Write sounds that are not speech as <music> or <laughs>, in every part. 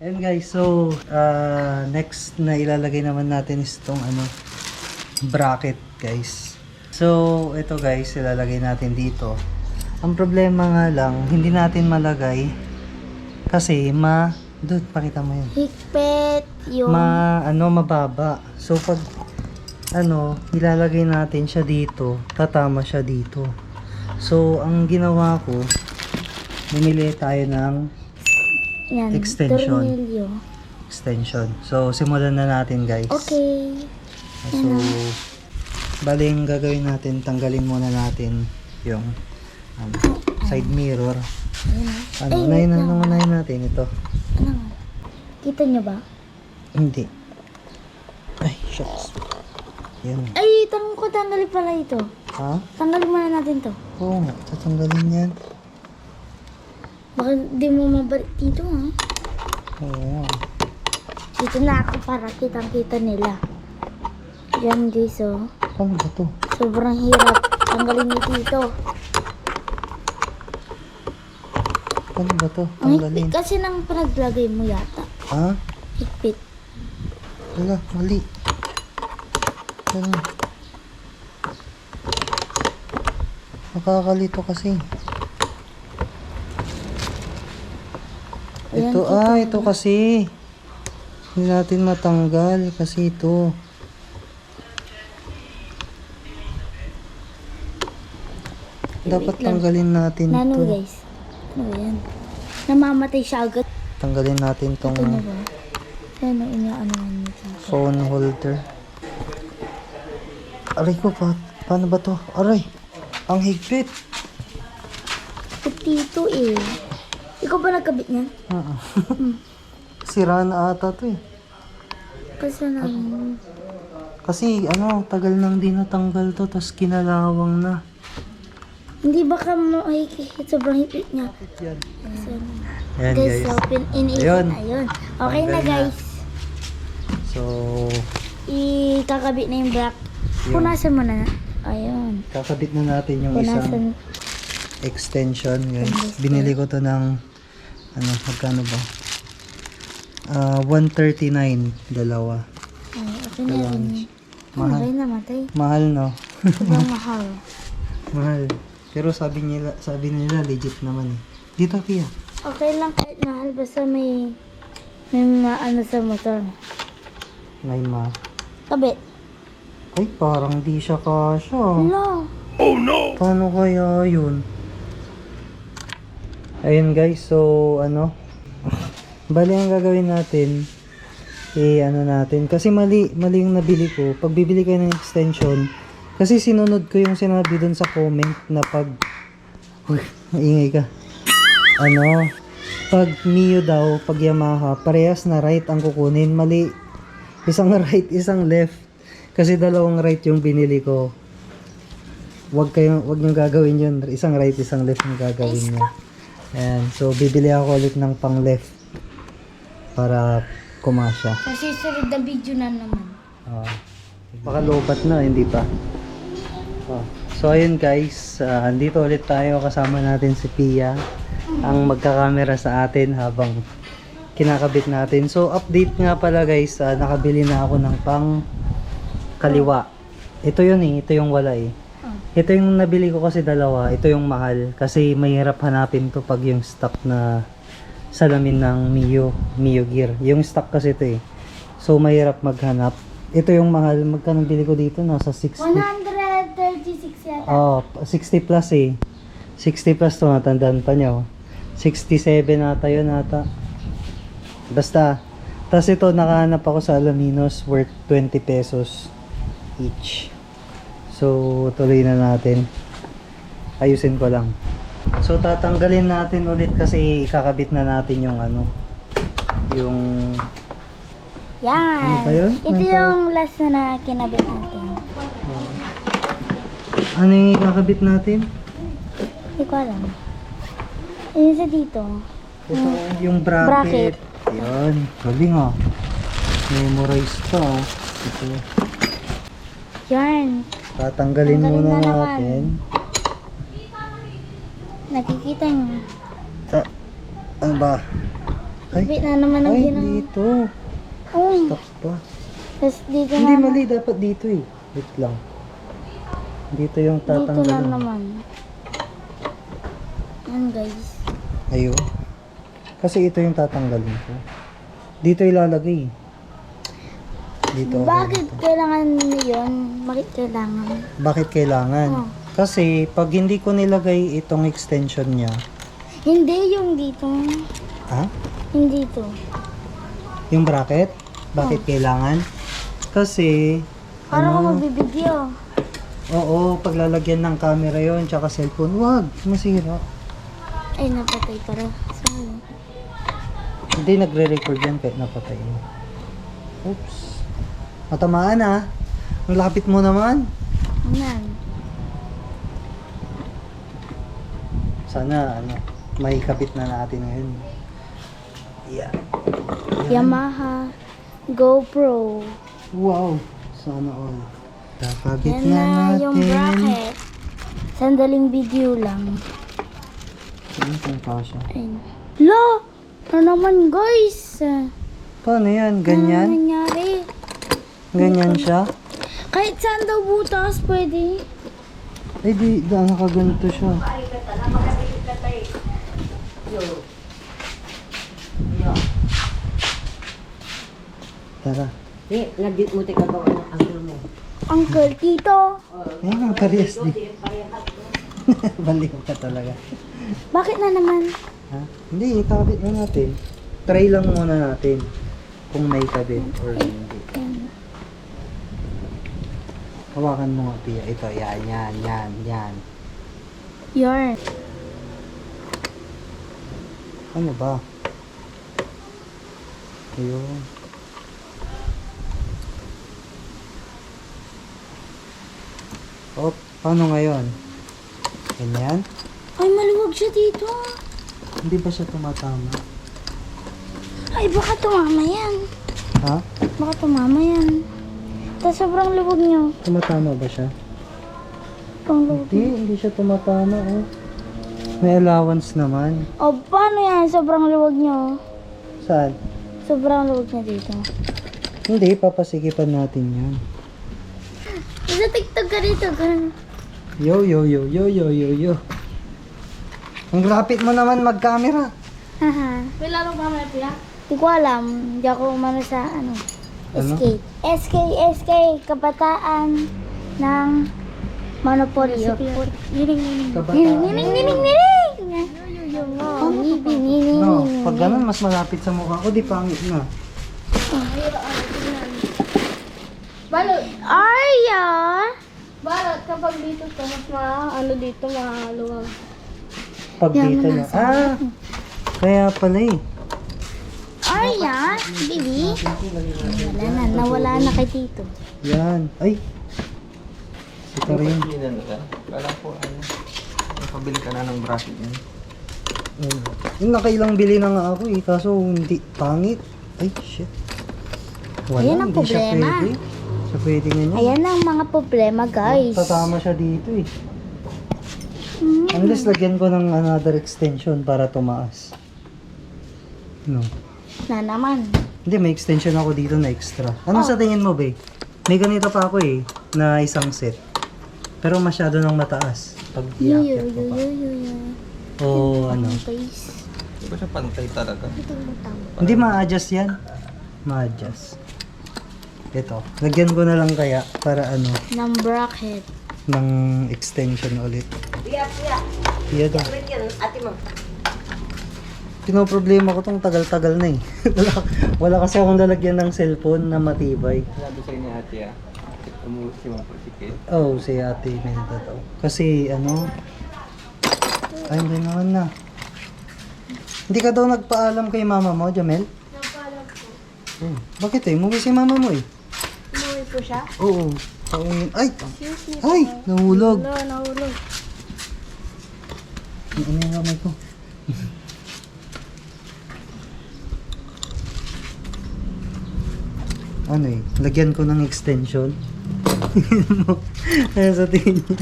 And guys, so uh, next na ilalagay naman natin is itong ano, bracket guys. So ito guys, ilalagay natin dito. Ang problema nga lang, hindi natin malagay kasi ma... Dude, pakita mo yun. Higpit yung... Ma, ano, mababa. So pag ano, ilalagay natin siya dito, tatama siya dito. So, ang ginawa ko, bumili tayo ng yan, extension. tornilyo. extension. So, simulan na natin guys. Okay. So, bali yung gagawin natin, tanggalin muna natin yung ano, side mirror. Ano, unahin na nung unahin natin ito. Ano? Kita nyo ba? Hindi. Ay, shucks. Yan. Ay, tang ko tanggalin pala ito. Ha? Tanggalin muna natin to. Oo nga, tatanggalin yan. Baka di mo mabalik dito ha. Oo. Dito na ako para kitang-kita nila. Yan guys oh. Paano ba to? Sobrang hirap. Tanggalin nyo dito. Paano ba to? Ang Tanggalin. higpit kasi nang pinaglagay mo yata. Ha? Higpit. Wala, mali. Ano? Nakakalito kasi. Ayan, Ito, ah, ito kasi. Hindi natin matanggal kasi ito. Dapat tanggalin natin Nano to. guys. Ano yan? Namamatay siya agad. Tanggalin natin tong Ito na ba? Ano inaano phone holder. Aray ko, pa, paano ba to? Aray, ang higpit. Dito eh. Ikaw ba nagkabit niyan? Oo. <laughs> Sira na ata to eh. Kasi na Kasi ano, tagal nang di natanggal to, tapos kinalawang na. Hindi baka mo ay sobrang hipit niya. Yan. Ayan guys, guys. so pin iniisip Ayun. ayun. Okay na Tanggal na. guys. So, Ikakabit na yung black. Yun. Punasan mo na. Ayun. kakabit na natin yung isang Punasan. extension guys. Binili ko to ng, ano, magkano ba? Ah, 139, dalawa. Ay, okay na yun. Mahal. Mahal. namatay. Mahal no? Sobrang mahal. <laughs> Mahal. Pero sabi nila, sabi nila legit naman eh. Dito Pia. Okay lang kahit mahal. Basta may may maano sa motor. May ma. Kabit. Ay, parang di siya kasha. No. Paano kaya yun? Ayun guys, so ano? Bali ang gagawin natin, eh ano natin, kasi mali, mali yung nabili ko. Pag bibili kayo ng extension, kasi sinunod ko yung sinabi dun sa comment na pag, uy, maingay ka. Ano, pag Mio daw, pag Yamaha, parehas na right ang kukunin. Mali, isang <laughs> right, isang left. Kasi dalawang right yung binili ko. Wag kayong wag niyo gagawin 'yun. Isang right, isang left yung gagawin niyo. Ayan. So bibili ako ulit ng pang left para kumasya. Kasi sunod na video na naman. Ah. baka lobat na, hindi pa. Ah. So ayun guys, ah, andito ulit tayo kasama natin si Pia ang magkakamera sa atin habang kinakabit natin. So update nga pala guys, ah, nakabili na ako ng pang kaliwa. Ito yun eh, ito yung wala eh. Ito yung nabili ko kasi dalawa, ito yung mahal kasi mahirap hanapin to pag yung stock na salamin ng Mio, Mio Gear. Yung stock kasi ito eh. So mahirap maghanap. Ito yung mahal, magkano bili ko dito? Nasa 60. 136 yata. Oh, 60 plus eh. 60 plus to, natandaan pa niya oh. 67 ata yun ata. Basta. Tapos ito, nakahanap ako sa Alaminos worth 20 pesos each. So, tuloy na natin. Ayusin ko lang. So, tatanggalin natin ulit kasi ikakabit na natin yung ano, yung Yan. Ano yun? Ito Ano yung last na, na kinabit natin. ano yung ikakabit natin? Hindi ko alam. Ayun sa dito. Ito, yung bracket. Bracket. Yan, galing ah. Memorize pa ah. Ito. Yan. Tatanggalin Tanggalin muna na naman. natin. Nakikita nyo. Ah, ano ba? Ay, Wait na naman ang ay ginawa. dito. Oh, Stop pa. tapos dito Hindi, na. mali. Dapat dito eh. Wait lang. Dito yung Dito na tatanggalin. naman. Yan guys. Ayun. Kasi ito yung tatanggalin ko. Dito ilalagay. Dito. ako Bakit kailangan yun? Bakit kailangan? Bakit kailangan? Oh. Kasi pag hindi ko nilagay itong extension niya, Hindi yung dito. ha? Hindi dito. Yung bracket? Bakit kailangan? Kasi, Para ka ano, magbibideo. oo, paglalagyan ng camera yon tsaka cellphone, wag, masira. Ay, napatay para. Sorry. Hindi nagre-record yan kahit napatay mo. Oops. Matamaan ah. Ang lapit mo naman. Yan. Sana, ano, may kabit na natin ngayon. Yeah. Yamaha GoPro. Wow. Sana all. Kakabit Yan na na natin. yung bracket. Sandaling video lang. Ano kung kasha? Ayun. Lo! Ano naman guys? Paano yan? Ano Ganyan? nangyari? Ganyan siya? Kahit saan daw butas, pwede. Eh di, da, nakaganto siya. Tara. Eh, nag-git mo tika gawa ng angkol mo. Uncle, tito. Eh, mga parehas din. <laughs> Baliw ka talaga. Bakit na naman? Ha? Hindi, ikabit na natin. Try lang muna natin kung may kabit or hindi. Hawakan mo nga, Pia. Ito, yan, yan, yan, yan. Yarn. Ano ba? Ayun. Oh, paano ngayon? Ganyan? Ay, maluwag siya dito. Hindi ba siya tumatama? Ay, baka tumama yan. Ha? Baka tumama yan. Tapos sobrang luwag niyo. Tumatama ba siya? Sobrang luwag. Hindi, hindi siya tumatama, oh. May allowance naman. O, paano yan? Sobrang luwag niyo. Saan? Sobrang luwag niya dito. Hindi, papasikipan natin yan. <laughs> Isa tiktok ka dito. Ganun. Yo, yo, yo, yo, yo, yo, yo. Ang lapit mo naman mag-camera. Haha. May laro ba may piya? Hindi ko alam. Hindi ako umano sa ano. Ano? SK. SK, SK. Kabataan ng Monopoly. Nining, nining. Kabataan. Nining, nining, nining. Oh, nining, nining, No, nining. pag ganun, mas malapit sa mukha ko, di pangit na. Balot. Arya! Balot, kapag dito to, mas ma, ano dito, maluwag. Pag Yan dito na na. Ah! Kaya pala eh. Arya? Bibi? Wala na. Nawala na kay Tito. Yan. Ay! Ito rin. Hindi ka? Kala ko ano, nakabili ka na ng bracket niyan. Mm. Yung nakailang bili na nga ako eh, kaso hindi pangit. Ay, shit. Wala, Ayan ang hindi siya problema. pwede. Siya pwede ganyan. Ayan ang mga problema, guys. Tatama siya dito eh. Hmm. Unless lagyan ko ng another extension para tumaas. No. Na naman. Hindi, may extension ako dito na extra. Ano sa tingin mo, babe? May ganito pa ako eh, na isang set. Pero masyado nang mataas. Pag iakit yo, ko pa. yo, yo, yo. O ano. Guys. Di ba siya pantay talaga? Hindi ma-adjust yan. Ma-adjust. Ito. Lagyan ko na lang kaya para ano, Ng bracket. ng extension ulit. Piya, piya. Iya daw. Ate mo. Pinoproblema ko tong tagal-tagal na eh. <laughs> wala, wala kasi akong lalagyan ng cellphone na matibay. Sabi sa'yo ni ate ah, umuwi si mga prosikit. Oh, si ate Menta daw. Kasi ano, ay hindi naman na. Hindi ka daw nagpaalam kay mama mo, Jamel? Napaalam po. Oh, bakit eh? Umuwi si mama mo eh. Umuwi po siya? Oo. Pauwi. Ay! Excuse me. Ay! Nahulog. Wala, nahulog. Ano yung kamay ko? <laughs> ano eh, lagyan ko ng extension. Kaya sa tingin niya.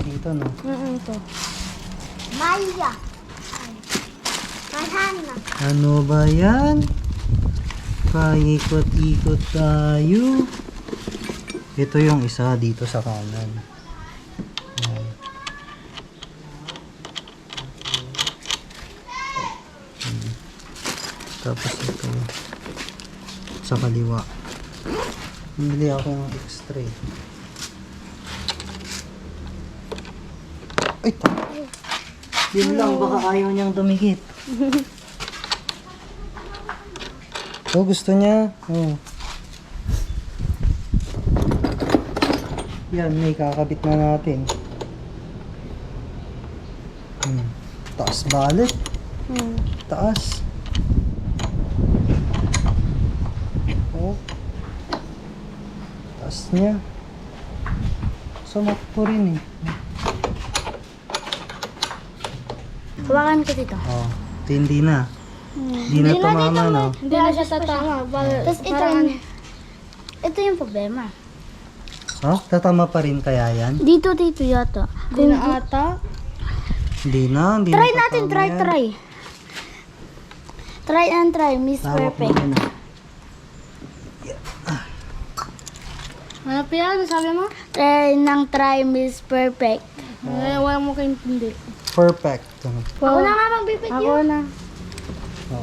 Dito no. Mm-mm, to. Maya. Ano ba yan? Paikot-ikot tayo. Ito yung isa dito sa kanan. Tapos ito sa kaliwa. Bumili ako ng extra. Ay, Yun lang, baka ayaw niyang dumikit. <laughs> oh, gusto niya. Oh. Yan, may kakabit na natin. Hmm. Taas balik. Hmm. Taas. Oh. Taas niya. Sumakto rin eh. Hawakan ko dito. Oh, ito hindi na. Hindi na tumama, no? Hindi na siya tatama. Tapos ito, parang- ito yung problema. Oh, tatama pa rin kaya yan? Dito, dito yata. Hindi na ata. Hindi na, hindi Try na natin, tatama try, yan. try. Try and try, Miss Hawak mo Perfect. yun, ah. Ano pa yan? Sabi mo? Try nang try, Miss Perfect. Eh, wala mo kaintindi. Perfect. Ako na nga magbibideo. Ako na.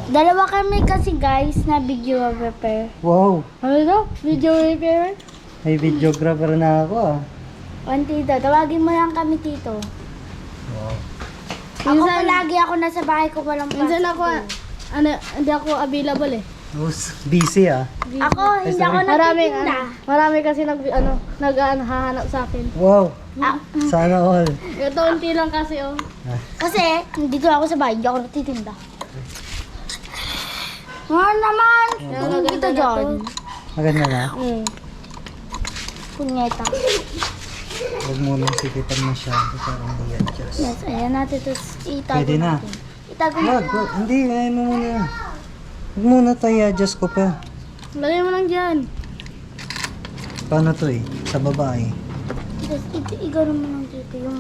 Dalawa kami kasi guys na video prepare. Wow, Ano ito? Video repair? may videographer na ako ah. One tito, tawagin mo lang kami tito. Wow. Ako Minsan- palagi ako nasa bahay ko walang Minsan pasok. ako, ano, hindi ako available eh. Oh, busy ah. Ako, hindi ako Marami, nagtitinda. ano, marami kasi nag, ano, nag, ano, hahanap sa akin. Wow, Ah, sana all. Ito, unti lang kasi, oh. kasi, dito ako sa bahay, hindi ako nagtitinda. Nga naman, tulog kita dyan. Maganda na. Mm. Punyeta. Huwag mo nang sikipan masyado para hindi adjust. Yes, ayan natin. Tapos itago Pwede na. natin. Itago mo. Wag, wag. Hindi, ayaw mo muna. Huwag muna tayo, adjust ko pa. Lagay mo lang dyan. Paano to eh? Sa babae. Tapos ito, igano mo lang dito yung...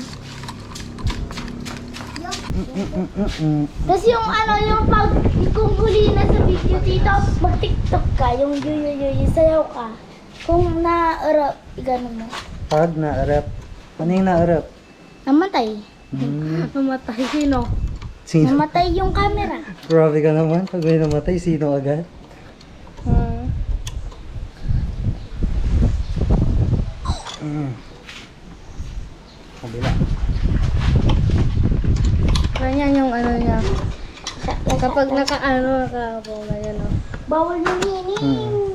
Tapos yung ano, yung pag kung huli na sa video dito, mag-tiktok ka, yung yu yu yu yu, sayaw ka. Kung na-arap, igano mo. Pag na-arap. Ano yung na-arap? Namatay. Hmm. <laughs> Mamatay. Sino? Sino? Namatay yung camera. Grabe ka naman. Pag may namatay, sino agad? Hmm. Mm. Kabila. Ganyan yung ano niya. Kapag naka, ano, naka, po, ganyan, oh. Bawal yung hining. Hmm.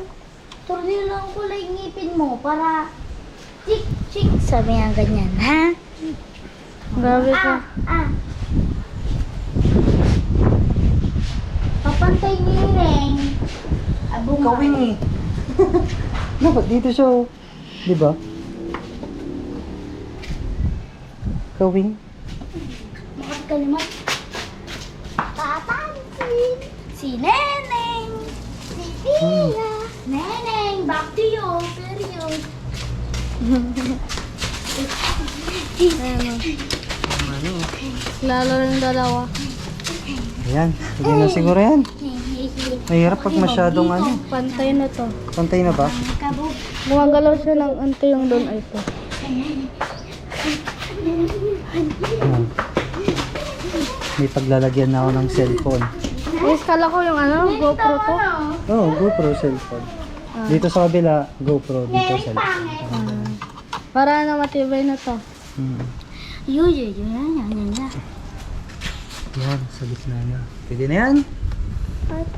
Turni lang kulay ngipin mo para chik chik. Sabi nga ganyan, ha? Grabe ka. Ah, ah. Papantay ni Neng. Abunga. Kawing eh. <laughs> Dapat dito siya oh. Di ba? Kawing. Bakit kalimat? Tatansin. Si Neneng. Si Tia. Neneng, back to you. Period. Ano? Lalo rin dalawa. Ayan. Sige na siguro yan. Mahirap pag masyadong ano. Pantay na to. Pantay na ba? Gumagalaw siya ng ante yung doon ay. Ayan. May paglalagyan na ako ng cellphone. Kala ko yung ano, GoPro to. Oh, GoPro cellphone. Dito sa kabila, GoPro. Dito cellphone. Para na matibay na to. Hmm. Yu, yu, yu, yan, yan, yan, yan. Sa gitna na. Pwede na yan.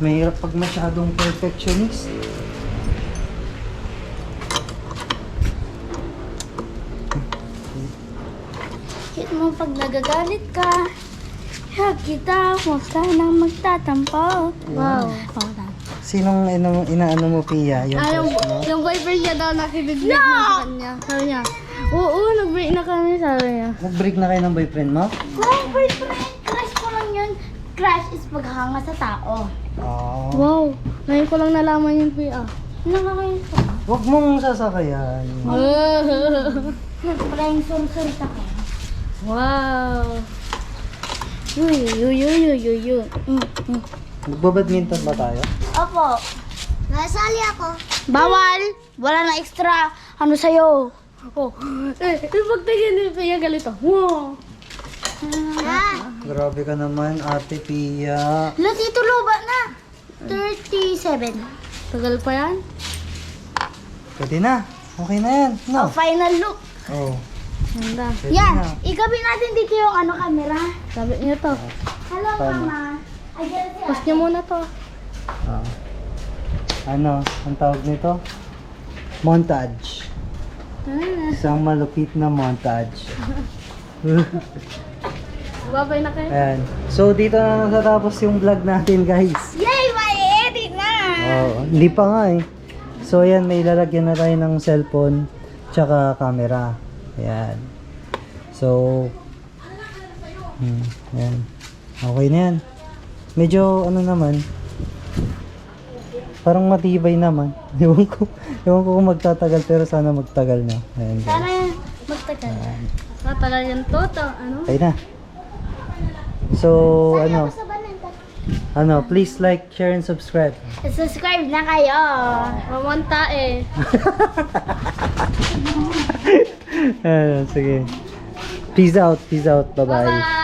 Mahirap pag masyadong perfectionist. Hit mo pag nagagalit ka. Hag kita, huwag ka nang magtatampo. Wow. Sinong ina inaano mo, Pia? Yung yung, crush mo? yung boyfriend niya daw nakibiglig na sa kanya. Sabi niya, oo, nag-break na kami, sabi niya. Nag-break na kayo ng boyfriend mo? Wow, boyfriend. Crush ko lang yun. Crush is paghanga sa tao. Oo. Wow, ngayon ko lang nalaman yung PA. Nakakain ko. Huwag mong sasakayan. Wala yung sunsun sa ko. wow. Yuy, yuy, yuy, yuy, yuy, yuy. Mm, mm. Magbabadminton ba tayo? Opo. Nasali ako. Bawal! Wala na extra. Ano sa'yo? Oh. Eh, eh, pagtingin ni Pia galito. Wow. Grabe ka naman, Ate Pia. Wala, Tito Loba na. 37. Tagal pa yan. Pwede na. Okay na yan. No? Oh, final look. Oh. Ganda. Pwede Yan, na. ikabi natin dito yung ano camera. Sabi niyo to. Hello, Paano? Mama. Ayan si Post niyo muna to. Ah. Ano? Ang tawag nito? Montage. Isang malupit na montage. <laughs> Babay na kayo. Ayan. So, dito na natatapos yung vlog natin, guys. Yay, may edit na! Oh, hindi pa nga eh. So, ayan, may lalagyan na tayo ng cellphone tsaka camera. Ayan. So, hmm, ayan. Okay na yan. Medyo, ano naman, parang matibay naman. <laughs> Ewan ko, ewan ko kung magtatagal, pero sana magtagal na. Ayan, guys. Sana magtagal. Matagal yan to. to ano? Okay na. So, ano, ano, please like, share, and subscribe. Subscribe na kayo. Mamunta eh. <laughs> Ayan, sige. Peace out, peace out. Bye-bye.